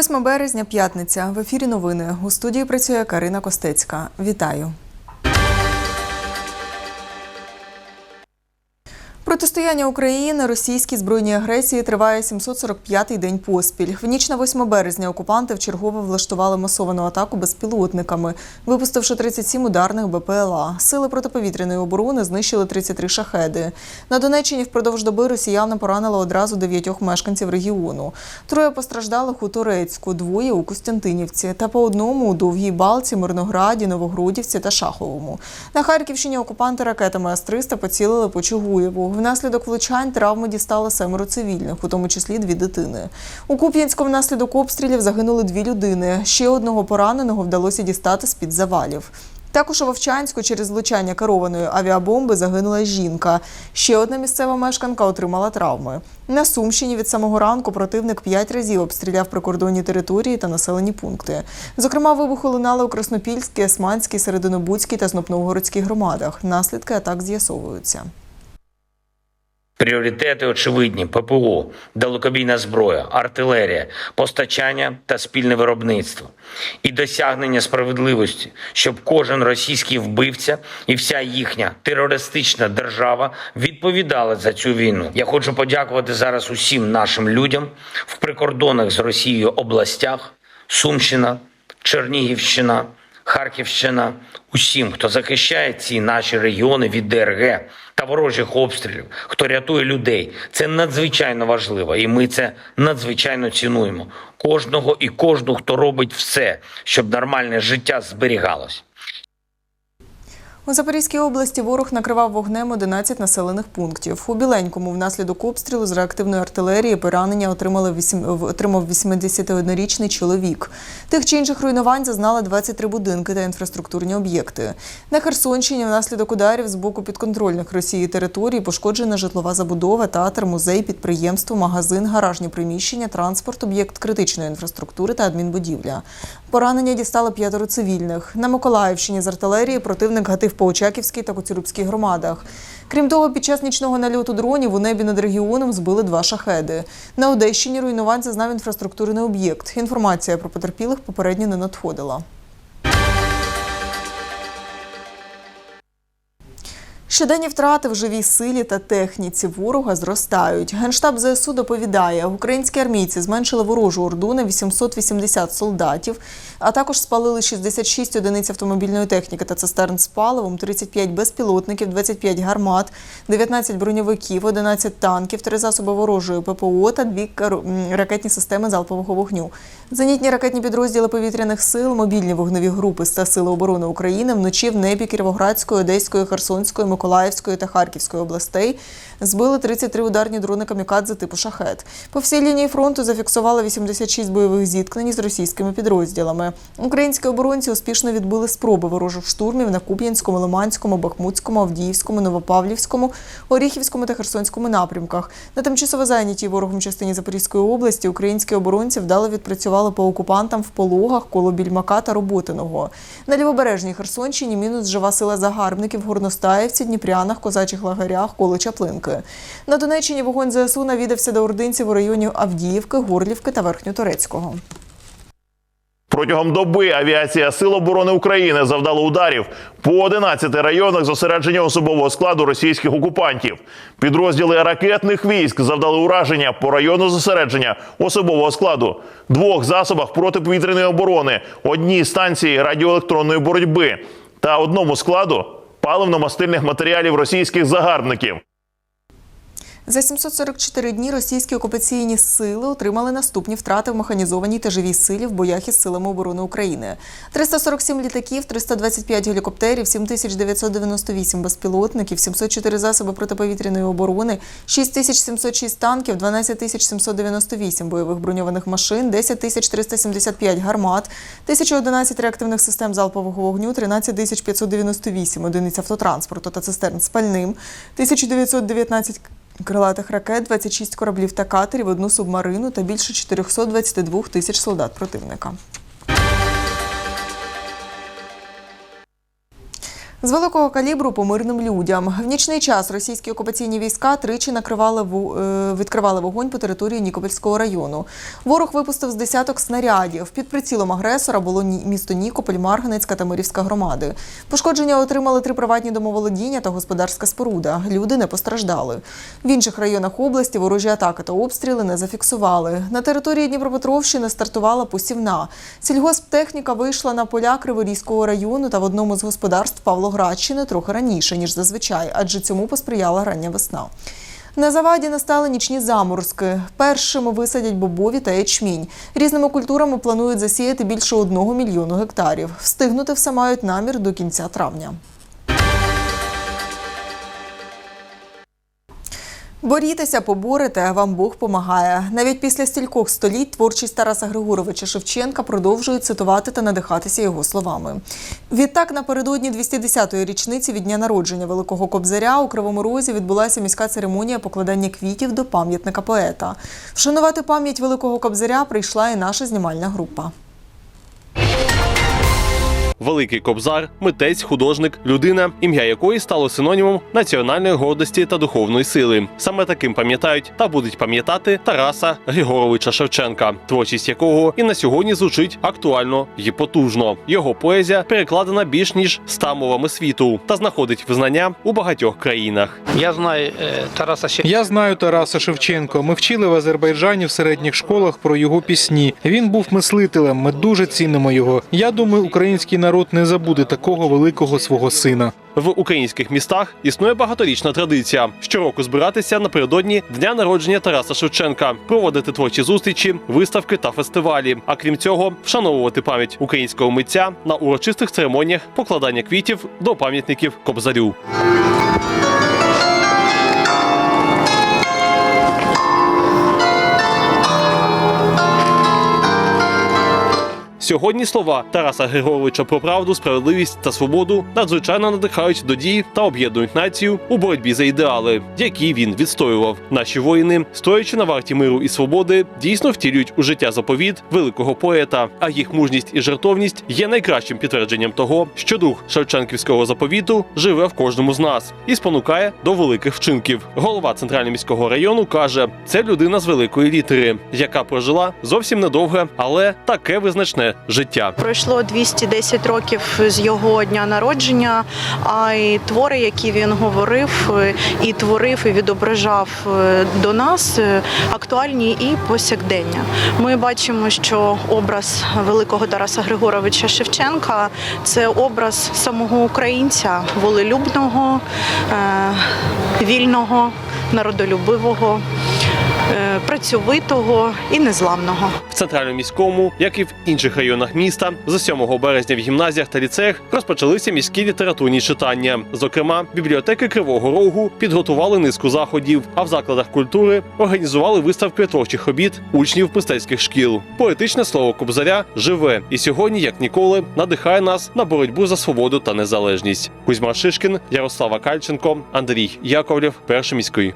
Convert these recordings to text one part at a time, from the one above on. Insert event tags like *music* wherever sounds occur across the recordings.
8 березня, п'ятниця. В ефірі новини. У студії працює Карина Костецька. Вітаю. Протистояння України російській збройній агресії триває 745-й день поспіль. В ніч на 8 березня окупанти вчергове влаштували масовану атаку безпілотниками, випустивши 37 ударних БПЛА. Сили протиповітряної оборони знищили 33 шахеди. На Донеччині впродовж доби росіяни поранили одразу дев'ятьох мешканців регіону. Троє постраждалих у Турецьку, двоє у Костянтинівці та по одному у Довгій Балці, Мирнограді, Новогрудівці та Шаховому. На Харківщині окупанти ракетами С-300 поцілили по Чугуєву. Внаслідок влучань травми дістали семеро цивільних, у тому числі дві дитини. У Куп'янську внаслідок обстрілів загинули дві людини. Ще одного пораненого вдалося дістати з-під завалів. Також у Вовчанську через влучання керованої авіабомби загинула жінка. Ще одна місцева мешканка отримала травми. На Сумщині від самого ранку противник п'ять разів обстріляв прикордонні території та населені пункти. Зокрема, вибухи лунали у Краснопільській, Османській, Серединобудській та Знопновгородській громадах. Наслідки атак з'ясовуються. Пріоритети очевидні: ППО, далекобійна зброя, артилерія, постачання та спільне виробництво і досягнення справедливості, щоб кожен російський вбивця і вся їхня терористична держава відповідали за цю війну. Я хочу подякувати зараз усім нашим людям в прикордонних з Росією областях: Сумщина, Чернігівщина. Харківщина, усім, хто захищає ці наші регіони від ДРГ та ворожих обстрілів, хто рятує людей. Це надзвичайно важливо, і ми це надзвичайно цінуємо. Кожного і кожну, хто робить все, щоб нормальне життя зберігалось. У Запорізькій області ворог накривав вогнем 11 населених пунктів. У Біленькому внаслідок обстрілу з реактивної артилерії поранення отримали отримав 81-річний чоловік. Тих чи інших руйнувань зазнали 23 будинки та інфраструктурні об'єкти. На Херсонщині внаслідок ударів з боку підконтрольних Росії територій пошкоджена житлова забудова, театр, музей, підприємство, магазин, гаражні приміщення, транспорт, об'єкт критичної інфраструктури та адмінбудівля. Поранення дістали п'ятеро цивільних. На Миколаївщині з артилерії противник гатив по Очаківській та Коцюрубській громадах. Крім того, під час нічного нальоту дронів у небі над регіоном збили два шахеди. На Одещині руйнувань зазнав інфраструктурний об'єкт. Інформація про потерпілих попередньо не надходила. Щоденні втрати в живій силі та техніці ворога зростають. Генштаб ЗСУ доповідає, українські армійці зменшили ворожу орду на 880 солдатів, а також спалили 66 одиниць автомобільної техніки та цистерн з паливом, 35 безпілотників, 25 гармат, 19 броньовиків, 11 танків, 3 засоби ворожої ППО та 2 кар- ракетні системи залпового вогню. Зенітні ракетні підрозділи повітряних сил, мобільні вогневі групи та Сили оборони України вночі в небі Кіровоградської, Одеської, Херсонської, Миколаївської та Харківської областей збили 33 ударні дрони камікадзе типу шахет. По всій лінії фронту зафіксували 86 бойових зіткнень з російськими підрозділами. Українські оборонці успішно відбили спроби ворожих штурмів на Куп'янському, Лиманському, Бахмутському, Авдіївському, Новопавлівському, Оріхівському та Херсонському напрямках. На тимчасово зайнятій ворогом частині Запорізької області українські оборонці вдало відпрацювали по окупантам в Пологах, коло Більмака та Роботиного. На лівобережній Херсонщині мінус жива сила загарбників в Горностаївці, Дніпрянах, Козачих лагерях, коло Чаплинки. На Донеччині вогонь ЗСУ навідався до ординців у районі Авдіївки, Горлівки та Верхньоторецького. Протягом доби авіація Сил оборони України завдала ударів по 11 районах зосередження особового складу російських окупантів. Підрозділи ракетних військ завдали ураження по району зосередження особового складу, двох засобах протиповітряної оборони, одній станції радіоелектронної боротьби та одному складу паливно-мастильних матеріалів російських загарбників. За 744 дні російські окупаційні сили отримали наступні втрати в механізованій та живій силі в боях із силами оборони України: 347 літаків, 325 гелікоптерів, 7998 безпілотників, 704 засоби протиповітряної оборони, 6706 танків, 12798 бойових броньованих машин, 10375 гармат, 1011 реактивних систем залпового вогню, 13598 одиниць автотранспорту та цистерн з пальним, 1919 крилатих ракет, 26 кораблів та катерів, одну субмарину та більше 422 тисяч солдат противника. З великого калібру по мирним людям в нічний час російські окупаційні війська тричі накривали е, відкривали вогонь по території Нікопольського району. Ворог випустив з десяток снарядів. Під прицілом агресора було місто Нікополь, Марганецька та Мирівська громади. Пошкодження отримали три приватні домоволодіння та господарська споруда. Люди не постраждали. В інших районах області ворожі атаки та обстріли не зафіксували. На території Дніпропетровщини стартувала посівна. Сільгосптехніка вийшла на поля Криворізького району та в одному з господарств Павлоградщини трохи раніше, ніж зазвичай, адже цьому посприяла рання весна. На заваді настали нічні заморозки. Першими висадять бобові та ячмінь. Різними культурами планують засіяти більше одного мільйону гектарів. Встигнути все мають намір до кінця травня. Борітеся, поборете, вам Бог помагає. Навіть після стількох століть творчість Тараса Григоровича Шевченка продовжують цитувати та надихатися його словами. Відтак, напередодні 210-ї річниці від дня народження Великого Кобзаря у Кривому Розі відбулася міська церемонія покладання квітів до пам'ятника поета. Вшанувати пам'ять Великого Кобзаря прийшла і наша знімальна група. Великий кобзар, митець, художник, людина, ім'я якої стало синонімом національної гордості та духовної сили. Саме таким пам'ятають та будуть пам'ятати Тараса Григоровича Шевченка, творчість якого і на сьогодні звучить актуально і потужно. Його поезія перекладена більш ніж ста мовами світу та знаходить визнання у багатьох країнах. Я знаю е, Тараса Я знаю Тараса Шевченко. Ми вчили в Азербайджані в середніх школах про його пісні. Він був мислителем. Ми дуже цінимо його. Я думаю, український народ не забуде такого великого свого сина. В українських містах існує багаторічна традиція щороку збиратися напередодні дня народження Тараса Шевченка, проводити творчі зустрічі, виставки та фестивалі. А крім цього, вшановувати пам'ять українського митця на урочистих церемоніях покладання квітів до пам'ятників Кобзарю. Сьогодні слова Тараса Григоровича про правду, справедливість та свободу надзвичайно надихають до дій та об'єднують націю у боротьбі за ідеали, які він відстоював. Наші воїни, стоячи на варті миру і свободи, дійсно втілюють у життя заповіт великого поета. А їх мужність і жертовність є найкращим підтвердженням того, що дух Шевченківського заповіту живе в кожному з нас і спонукає до великих вчинків. Голова центрального міського району каже: це людина з великої літери, яка прожила зовсім недовге, але таке визначне життя. Пройшло 210 років з його дня народження, а й твори, які він говорив, і творив, і відображав е, до нас, е, актуальні і повсякдення. Ми бачимо, що образ великого Тараса Григоровича Шевченка це образ самого українця, волелюбного, е, вільного, народолюбивого, працьовитого і незламного. В центральному міському, як і в інших районах міста, з 7 березня в гімназіях та ліцеях розпочалися міські літературні читання. Зокрема, бібліотеки Кривого Рогу підготували низку заходів, а в закладах культури організували виставки творчих робіт учнів мистецьких шкіл. Поетичне слово Кобзаря живе і сьогодні, як ніколи, надихає нас на боротьбу за свободу та незалежність. Кузьма Шишкін, Ярослава Кальченко, Андрій Яковлєв, перший міський.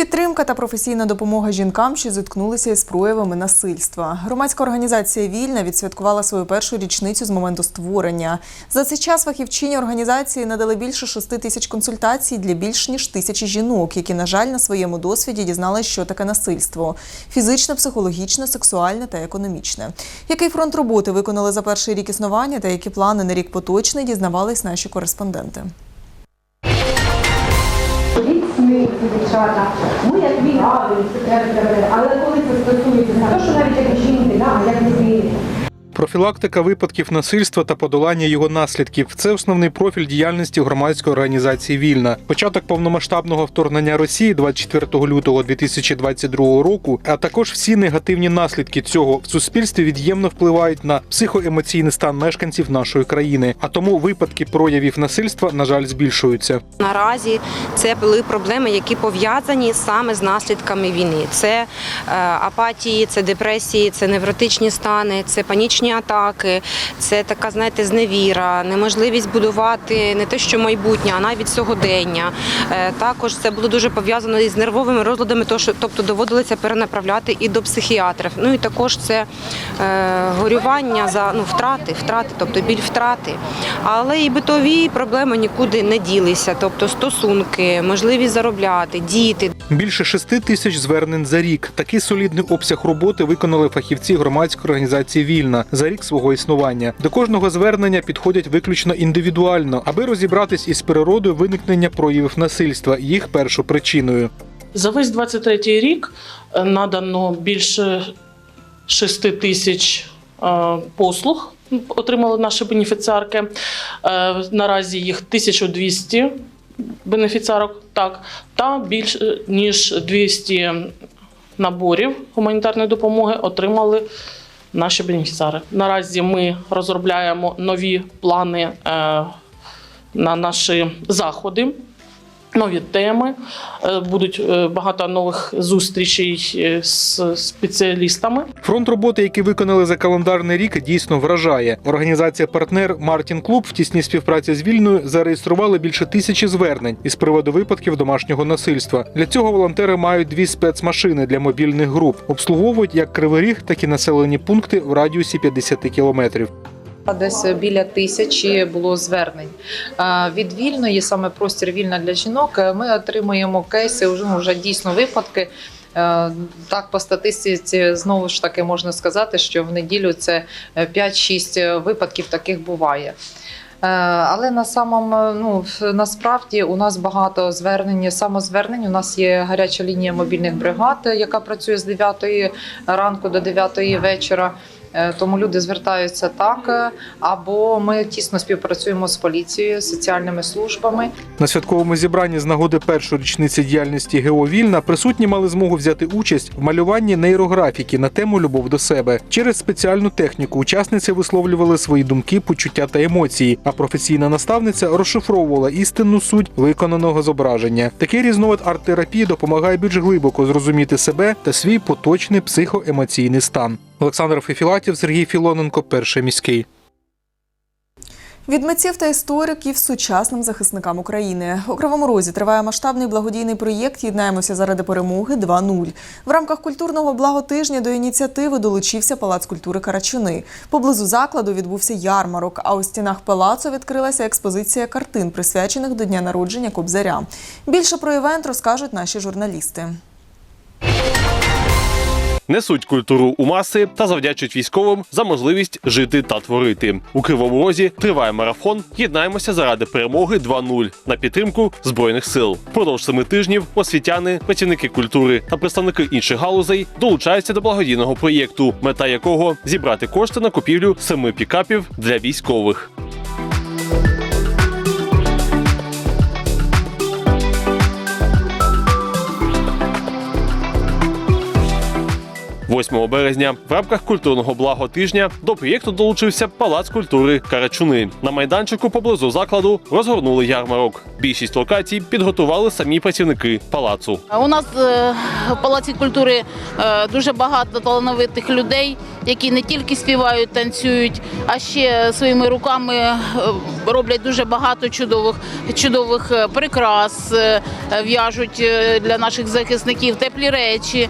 Підтримка та професійна допомога жінкам, що зіткнулися із проявами насильства. Громадська організація Вільна відсвяткувала свою першу річницю з моменту створення. За цей час фахівчині організації надали більше шести тисяч консультацій для більш ніж тисячі жінок, які, на жаль, на своєму досвіді дізналися, що таке насильство: фізичне, психологічне, сексуальне та економічне. Який фронт роботи виконали за перший рік існування та які плани на рік поточний, дізнавались наші кореспонденти. Ліцні дівчата, ми як війна, але коли це стосується не то, що навіть як жінки, а як людини. Профілактика випадків насильства та подолання його наслідків це основний профіль діяльності громадської організації Вільна. Початок повномасштабного вторгнення Росії 24 лютого 2022 року, а також всі негативні наслідки цього в суспільстві від'ємно впливають на психоемоційний стан мешканців нашої країни. А тому випадки проявів насильства, на жаль, збільшуються. Наразі це були проблеми, які пов'язані саме з наслідками війни. Це е, апатії, це депресії, це невротичні стани, це панічні атаки, це така, знаєте, зневіра, неможливість будувати не те, що майбутнє, а навіть сьогодення. Е, Також це було дуже пов'язано із нервовими розладами, тобто доводилося перенаправляти і до психіатрів. Ну і також це е, горювання за ну, втрати, втрати, тобто біль втрати. Але і битові проблеми нікуди не ділися, тобто стосунки, можливість заробляти, діти. Більше шести тисяч звернень за рік. Такий солідний обсяг роботи виконали фахівці громадської організації Вільна за рік свого існування. До кожного звернення підходять виключно індивідуально, аби розібратись із природою виникнення проявів насильства, їх першопричиною. За весь 23 рік е, надано більше 6 тисяч е, послуг. Отримали наші бенефіціарки. Е, Наразі їх 1200 бенефіціарок, так, та більше ніж 200 наборів гуманітарної допомоги отримали наші бенефіціари. Наразі ми розробляємо нові плани е, на наші заходи нові теми. Е, Будуть е, багато нових зустрічей е, з спеціалістами. Фронт роботи, який виконали за календарний рік, дійсно вражає. Організація партнер Мартін Клуб в тісній співпраці з вільною зареєстрували більше тисячі звернень із приводу випадків домашнього насильства. Для цього волонтери мають дві спецмашини для мобільних груп, обслуговують як кривий ріг, так і населені пункти в радіусі 50 кілометрів. Десь біля тисячі було звернень. Е, Від вільної, саме простір вільна для жінок, е, ми отримуємо кейси, вже, ну, вже дійсно випадки. Е, Так, по статистиці знову ж таки можна сказати, що в неділю це е, 5-6 випадків таких буває. Е, Але на самому ну насправді у нас багато звернень, самозвернень. У нас є гаряча лінія мобільних бригад, яка працює з 9 ранку до 9 вечора. Е, Тому люди звертаються так, е, або ми тісно співпрацюємо з поліцією, соціальними службами. На святковому зібранні з нагоди першої річниці діяльності ГЕО Вільна присутні мали змогу взяти участь в малюванні нейрографіки на тему любов до себе. Через спеціальну техніку учасниці висловлювали свої думки, почуття та емоції. А професійна наставниця розшифровувала істинну суть виконаного зображення. Такий різновид арт-терапії допомагає більш глибоко зрозуміти себе та свій поточний психоемоційний стан. Олександр Фефілатів, Сергій Філоненко, перший міський. Від митців та істориків сучасним захисникам України у Кривому Розі триває масштабний благодійний проєкт Єднаємося заради перемоги 2.0». В рамках культурного благотижня до ініціативи долучився Палац культури Карачуни. Поблизу закладу відбувся ярмарок. А у стінах палацу відкрилася експозиція картин, присвячених до дня народження Кобзаря. Більше про івент розкажуть наші журналісти. Несуть культуру у маси та завдячують військовим за можливість жити та творити. У Кривому Розі триває марафон. Єднаємося заради перемоги 2.0 на підтримку збройних сил. Впродовж семи тижнів освітяни, працівники культури та представники інших галузей долучаються до благодійного проєкту, мета якого зібрати кошти на купівлю семи пікапів для військових. 8 березня в рамках культурного благо тижня до проєкту долучився Палац культури Карачуни. На майданчику поблизу закладу розгорнули ярмарок. Більшість локацій підготували самі працівники палацу. У нас е, в Палаці культури е, дуже багато талановитих людей, які не тільки співають, танцюють, а ще своїми руками е, роблять дуже багато чудових, чудових е, прикрас, е, в'яжуть для наших захисників теплі речі,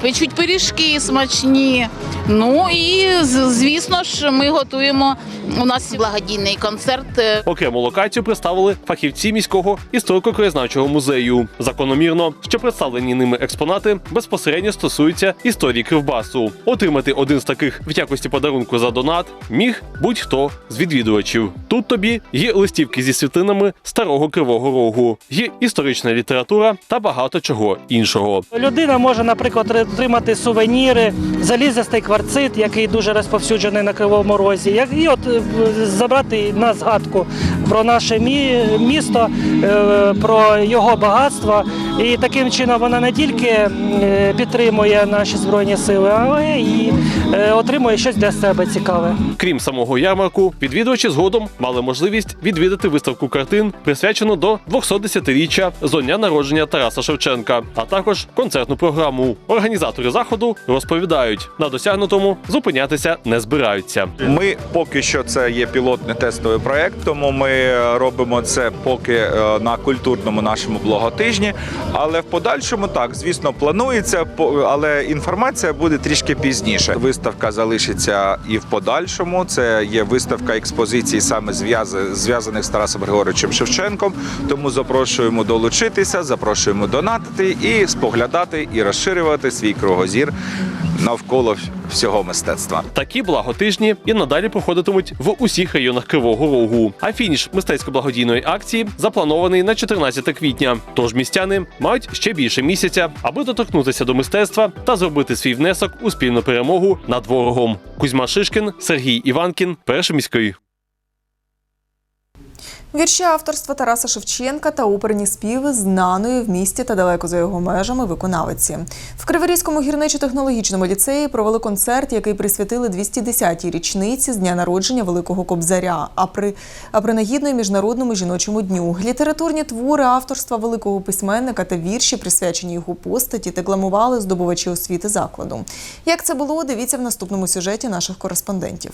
печуть пиріжки смачні. Ну і звісно ж, ми готуємо. У нас благодійний концерт. Окрему локацію представили фахівці міського історико-краєзнавчого музею. Закономірно, що представлені ними експонати безпосередньо стосуються історії Кривбасу. Отримати один з таких в якості подарунку за донат міг будь-хто з відвідувачів. Тут тобі є листівки зі світлинами старого кривого рогу, є історична література та багато чого іншого. Людина може, наприклад, отримати сувеніри, залізистий кварцит, який дуже розповсюджений на Кривому Розі, як- і от е, забрати на згадку про наше місто, е, про його багатство. І таким чином вона не тільки е, підтримує наші збройні сили, але і е, отримує щось для себе цікаве. Крім самого ярмарку, відвідувачі згодом мали можливість відвідати виставку картин, присвячену до 210-річчя зо дня народження Тараса Шевченка, а також концертну програму. Організатори заходу розповідають, на досягнутому зупинятися не збираються. Ми поки що це є пілотний тестовий проект, тому ми робимо це поки е, на культурному нашому блоготижні. Але в подальшому так, звісно, планується, але інформація буде трішки пізніше. Виставка залишиться і в подальшому. Це є виставка експозицій саме зв'язаних з Тарасом Григоровичем Шевченком. Тому запрошуємо долучитися, запрошуємо донатити і споглядати і розширювати свій кругозір навколо всього мистецтва. Такі благотижні і надалі проходитимуть в усіх районах Кривого Рогу. А фініш мистецько-благодійної акції запланований на 14 квітня. Тож містяни мають ще більше місяця, аби доторкнутися до мистецтва та зробити свій внесок у спільну перемогу над ворогом. Кузьма Шишкін, Сергій Іванкін, перший міський. Вірші авторства Тараса Шевченка та оперні співи знаної в місті та далеко за його межами виконавиці. В Криворізькому гірничо-технологічному ліцеї провели концерт, який присвятили 210-й річниці з дня народження Великого Кобзаря, а при а принагідно й міжнародному жіночому дню. Літературні твори авторства великого письменника та вірші, присвячені його постаті, декламували здобувачі освіти закладу. Як це було, дивіться в наступному сюжеті наших кореспондентів.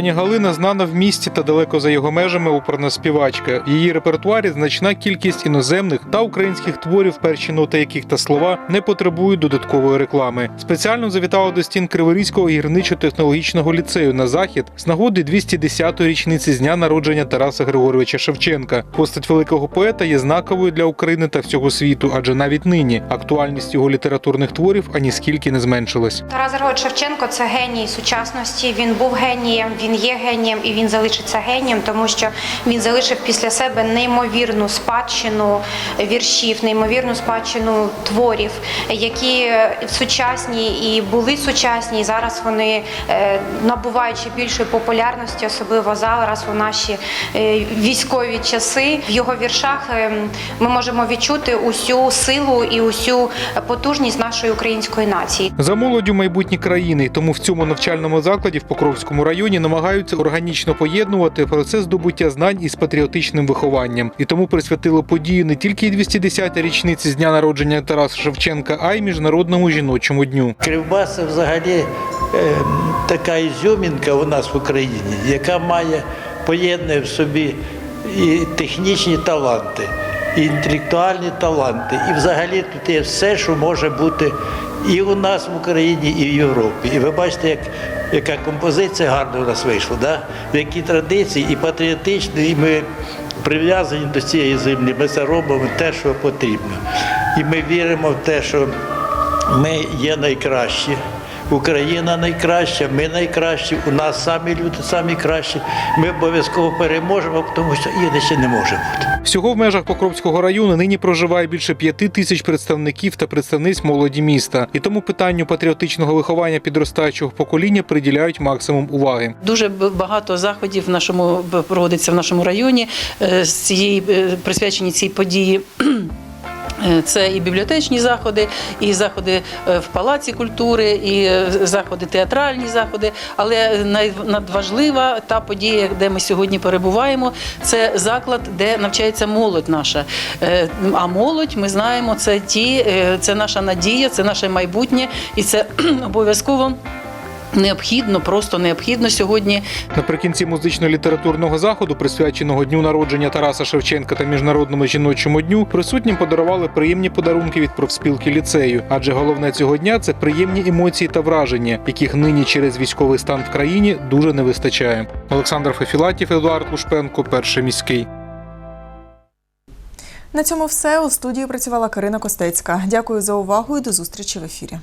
Пані Галина знана в місті та далеко за його межами оперна співачка. В її репертуарі значна кількість іноземних та українських творів, перші ноти яких та слова не потребують додаткової реклами. Спеціально завітала до стін Криворізького гірничо-технологічного ліцею на захід з нагоди 210-ї річниці з дня народження Тараса Григоровича Шевченка. Постать великого поета є знаковою для України та всього світу, адже навіть нині актуальність його літературних творів ані скільки не зменшилась. Тарас Григорович Шевченко це геній сучасності. Він був генієм, він є генієм і він залишиться генієм, тому що він залишив після себе неймовірну спадщину віршів, неймовірну спадщину творів, які сучасні і були сучасні, і зараз вони е, набуваючи більшої популярності, особливо зараз у наші е, військові часи. В його віршах е, ми можемо відчути усю силу і усю потужність нашої української нації. За молоддю майбутні країни, тому в цьому навчальному закладі в Покровському районі намагаються органічно поєднувати процес здобуття знань із патріотичним вихованням, і тому присвятили подію не тільки 210-й річниці з дня народження Тараса Шевченка, а й міжнародному жіночому дню. Кривбас це взагалі е, така ізюмінка у нас в Україні, яка має поєднує в собі і технічні таланти, і інтелектуальні таланти, і взагалі тут є все, що може бути і у нас в Україні, і в Європі. І ви бачите, як, яка композиція гарна у нас вийшла, да? в якій традиції і патріотичні, і ми прив'язані до цієї землі. Ми це робимо те, що потрібно. І ми віримо в те, що ми є найкращі. Україна найкраща, ми найкращі, у нас самі люди самі кращі. Ми обов'язково переможемо, тому що інакше не може бути. Всього в межах Покровського району нині проживає більше п'яти тисяч представників та представниць молоді міста, і тому питанню патріотичного виховання підростаючого покоління приділяють максимум уваги. Дуже багато заходів в нашому проводиться в нашому районі е, з цієї е, присвячені цій події. Це і бібліотечні заходи, і заходи е, в палаці культури, і е, заходи театральні заходи. Але надважлива та подія, де ми сьогодні перебуваємо, це заклад, де навчається молодь наша. Е, А молодь, ми знаємо, це ті, це наша надія, це наше майбутнє, і це *clears throat* обов'язково. Необхідно, просто необхідно сьогодні Наприкінці музично-літературного заходу, присвяченого дню народження Тараса Шевченка та міжнародному жіночому дню, присутнім подарували приємні подарунки від профспілки ліцею. Адже головне цього дня це приємні емоції та враження, яких нині через військовий стан в країні дуже не вистачає. Олександр Фефілатів, Едуард Лушпенко, перший міський. На цьому все у студії працювала Карина Костецька. Дякую за увагу і до зустрічі в ефірі.